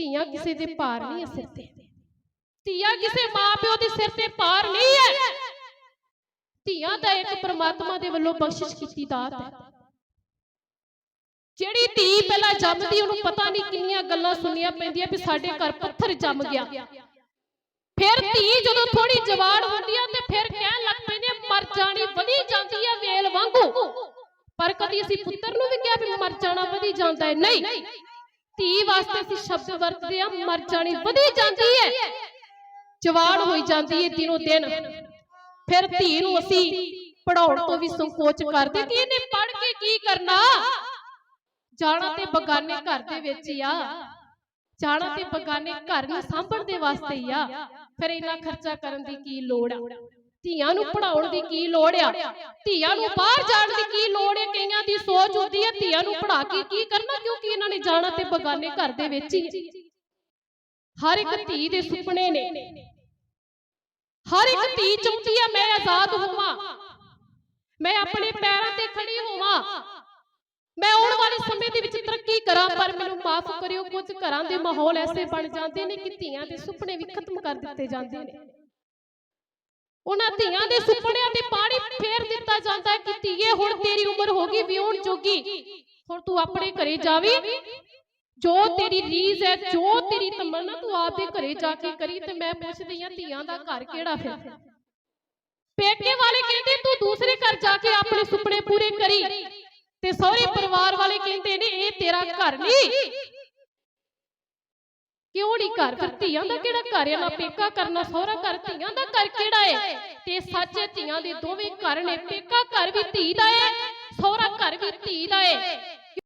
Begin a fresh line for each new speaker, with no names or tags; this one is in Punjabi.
ਧੀਆਂ ਕਿਸੇ ਦੇ ਭਾਰ ਨਹੀਂ ਹੈ ਸਿਰ ਤੇ। ਧੀਆਂ ਕਿਸੇ ਮਾਪਿਓ ਦੇ ਸਿਰ ਤੇ ਭਾਰ ਨਹੀਂ ਹੈ ਧੀਆਂ ਦਾ ਇੱਕ ਪ੍ਰਮਾਤਮਾ ਦੇ ਵੱਲੋਂ ਬਖਸ਼ਿਸ਼ ਕੀਤੀ ਦਾਤ ਹੈ। ਜਿਹੜੀ ਧੀ ਪਹਿਲਾਂ ਜੰਮਦੀ ਉਹਨੂੰ ਪਤਾ ਨਹੀਂ ਕਿੰਨੀਆਂ ਗੱਲਾਂ ਸੁਣਨੀਆਂ ਪੈਂਦੀਆਂ ਵੀ ਸਾਡੇ ਘਰ ਪੱਥਰ ਜੰਮ ਗਿਆ। ਫਿਰ ਧੀ ਜਦੋਂ ਥੋੜੀ ਜਵਾਨ ਹੁੰਦੀ ਆ ਤੇ ਫਿਰ ਕਹਿਣ ਲੱਗ ਪੈਂਦੇ ਮਰ ਜਾਣੀ ਵਧੀ ਜਾਂਦੀ ਆ ਵੇਲ ਵਾਂਗੂ। ਪਰ ਕਦੀ ਅਸੀਂ ਪੁੱਤਰ ਨੂੰ ਵੀ ਕਿਹਾ ਵੀ ਮਰ ਜਾਣਾ ਵਧੀ ਜਾਂਦਾ ਹੈ। ਨਹੀਂ। ਧੀ ਵਾਸਤੇ ਅਸੀਂ ਸ਼ਬਦ ਵਰਤਦੇ ਆ ਮਰ ਜਾਣੀ, ਵਧੀ ਜਾਂਦੀ ਹੈ। ਜਵਾਨ ਹੋਈ ਜਾਂਦੀ ਹੈ ਦਿਨੋ ਦਿਨ। ਫਿਰ ਧੀ ਨੂੰ ਅਸੀਂ ਪੜਾਉਣ ਤੋਂ ਵੀ ਸੰਕੋਚ ਕਰਦੇ ਕਿ ਇਹਨੇ ਪੜ ਕੇ ਕੀ ਕਰਨਾ? ਜਾਣਾ ਤੇ ਬਗਾਨੇ ਘਰ ਦੇ ਵਿੱਚ ਹੀ ਆ। ਜਾਣਾ ਤੇ ਬਗਾਨੇ ਘਰ ਨੂੰ ਸਾਂਭਣ ਦੇ ਵਾਸਤੇ ਹੀ ਆ। ਫਿਰ ਇੰਨਾ ਖਰਚਾ ਕਰਨ ਦੀ ਕੀ ਲੋੜ ਆ? ਧੀਆਂ ਨੂੰ ਪੜਾਉਣ ਦੀ ਕੀ ਲੋੜ ਆ? ਧੀਆਂ ਨੂੰ ਬਾਹਰ ਜਾਣ ਦੀ ਕੀ ਲੋੜ ਸੋਚ ਹੁੰਦੀ ਹੈ, ਧੀਆਂ ਨੂੰ ਪੜਾ ਕੇ ਕੀ ਕਰਨਾ, ਕਿਉਂਕਿ ਇਹਨਾਂ ਨੇ ਜਾਣਾ ਤੇ ਬਗਾਨੇ ਘਰ ਦੇ ਵਿੱਚ ਹੀ। ਹਰ ਇੱਕ ਧੀ ਦੇ ਸੁਪਨੇ ਨੇ। ਹਰ ਇੱਕ ਧੀ ਚਾਹੁੰਦੀ ਆ, ਮੈਂ ਆਜ਼ਾਦ ਹੋਵਾਂ। ਮੈਂ ਆਪਣੇ ਪੈਰਾਂ ਤੇ ਖੜੀ ਹੋਵਾਂ। ਮੈਂ ਆਉਣ ਵਾਲੇ ਸਮੇਂ ਦੇ ਵਿੱਚ ਤਰੱਕੀ ਕਰਾਂ, ਪਰ ਮੈਨੂੰ ਮਾਫ ਕਰਿਓ। ਕੁਝ ਘਰਾਂ ਦੇ ਮਾਹੌਲ ਐਸੇ ਬਣ ਜਾਂਦੇ ਨੇ ਕਿ ਧੀਆਂ ਦੇ ਸੁਪਨੇ ਵੀ ਖਤਮ ਕਰ ਦਿੱਤੇ ਜਾਂਦੇ ਨੇ। ਉਹਨਾਂ ਧੀਆਂ ਦੇ ਸੁਪਨਿਆਂ ਤੇ ਪਾਣੀ ਫੇਰ ਦਿੱਤਾ ਜਾਂਦਾ ਕਿ ਧੀਏ ਹੁਣ ਤੇਰੀ ਉਮਰ ਹੋ ਗਈ ਵਿਆਹਣ ਜੋਗੀ। ਹੁਣ ਤੂੰ ਆਪਣੇ ਘਰੇ ਜਾਵੀਂ। ਜੋ ਤੇਰੀ ਰੀਜ਼ ਹੈ ਜੋ ਤੇਰੀ ਤਮੰਨਾ ਤੂੰ ਆਪਦੇ ਘਰੇ ਜਾ ਕੇ ਕਰੀ ਤੇ ਮੈਂ ਪੁੱਛਦੀ ਆ ਧੀਆਂ ਦਾ ਘਰ ਕਿਹੜਾ ਫਿਰ? ਪੇਕੇ ਵਾਲੇ ਕਹਿੰਦੇ ਤੂੰ ਦੂਸਰੇ ਘਰ ਜਾ ਕੇ ਆਪਣੇ ਸੁਪਨੇ ਪੂਰੇ ਕਰੀ। ਤੇ ਸਹੁਰੇ ਪਰਿਵਾਰ ਵਾਲੇ ਕਹਿੰਦੇ ਨੇ ਇਹ ਤੇਰਾ ਘਰ ਨਹੀਂ। ਕਿਉਂ ਨਹੀਂ ਘਰ ਫਿਰ ਧੀਆਂ ਦਾ ਕਿਹੜਾ ਘਰ ਹੈ? ਨਾ ਪੇਕਾ ਕਰਨਾ ਸਹੁਰਾ ਘਰ ਧੀਆਂ ਦਾ ਘਰ ਕਿਹੜਾ ਹੈ? ਤੇ ਸੱਚੇ ਧੀਆਂ ਦੇ ਦੋਵੇਂ ਘਰ ਨੇ ਪੇਕਾ ਘਰ ਵੀ ਧੀ ਦਾ ਹੈ ਸਹੁਰਾ ਘਰ ਵੀ ਧੀ ਦਾ ਹੈ।